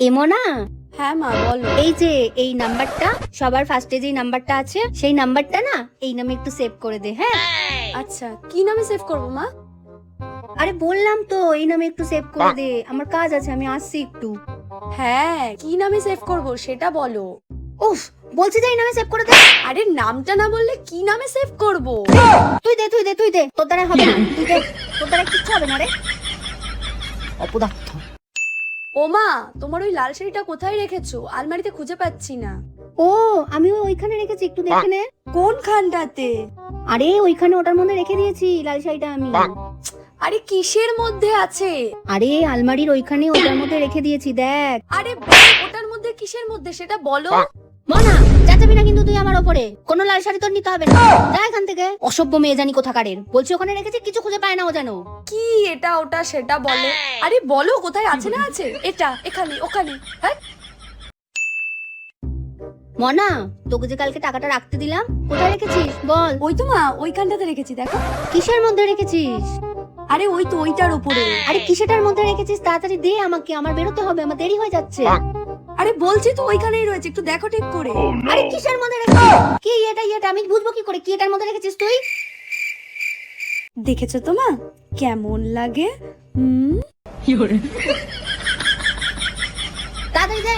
এমো না হ্যাঁ মা বলো। এই যে এই নাম্বারটা সবার ফার্স্টে যে নাম্বারটা আছে সেই নাম্বারটা না এই নামে একটু সেভ করে দে হ্যাঁ? আচ্ছা কি নামে সেভ করব মা? আরে বললাম তো এই নামে একটু সেভ করে দে আমার কাজ আছে আমি আসছি একটু। হ্যাঁ কি নামে সেভ করব সেটা বলো। উফ বলছি যে এই নামে সেভ করে দে। আরে নামটা না বললে কি নামে সেভ করব? তুই দে তুই দে তুই দে তোর দ্বারা হবে না তুই দে তোর দ্বারা কিচ্ছু হবে না রে। অপদার্থ। ও মা তোমার ওই লাল শাড়িটা কোথায় রেখেছো? আলমারিতে খুঁজে পাচ্ছি না। ও আমি ওইখানে রেখেছি একটু দেখে নে। কোন খানটাতে আরে ওইখানে ওটার মধ্যে রেখে দিয়েছি লাল শাড়িটা আমি। আরে কিসের মধ্যে আছে? আরে আলমারির ওইখানে ওটার মধ্যে রেখে দিয়েছি দেখ। আরে বাহ, ওটার মধ্যে কিসের মধ্যে? সেটা বলো। মনা যাচাবি না কিন্তু তুই আমার ওপরে। কোনো লাল শাড়ি তোর নিতে হবে না। যা এখান থেকে। অসভ্য মেয়ে জানি কোথাকারের। বলছি ওখানে রেখেছি কিছু খুঁজে পায় না ও যেন। কি এটা ওটা সেটা বলো? আরে বলো কোথায় আছে না আছে? এটা এখানে ওখানে। হ্যাঁ? মনা তোকে যে কালকে টাকাটা রাখতে দিলাম কোথায় রেখেছিস? বল। ওই তো মা ওইখানটাতে রেখেছি দেখো। কিসের মধ্যে রেখেছিস? আরে ওই তো ওইটার উপরে। আরে কিসেটার মধ্যে রেখেছিস? তাড়াতাড়ি দে আমাকে আমার বেরোতে হবে আমার দেরি হয়ে যাচ্ছে। আরে বলছি তো ওইখানেই রয়েছে একটু দেখো ঠিক করে। আরে কিসের মধ্যে রেখেছিস? কি এটা এটা আমি বুঝব কি করে? কি এটার মধ্যে রেখেছিস তুই? দেখেছ তো মা? কেমন লাগে? হুম? তাড়াতাড়ি দে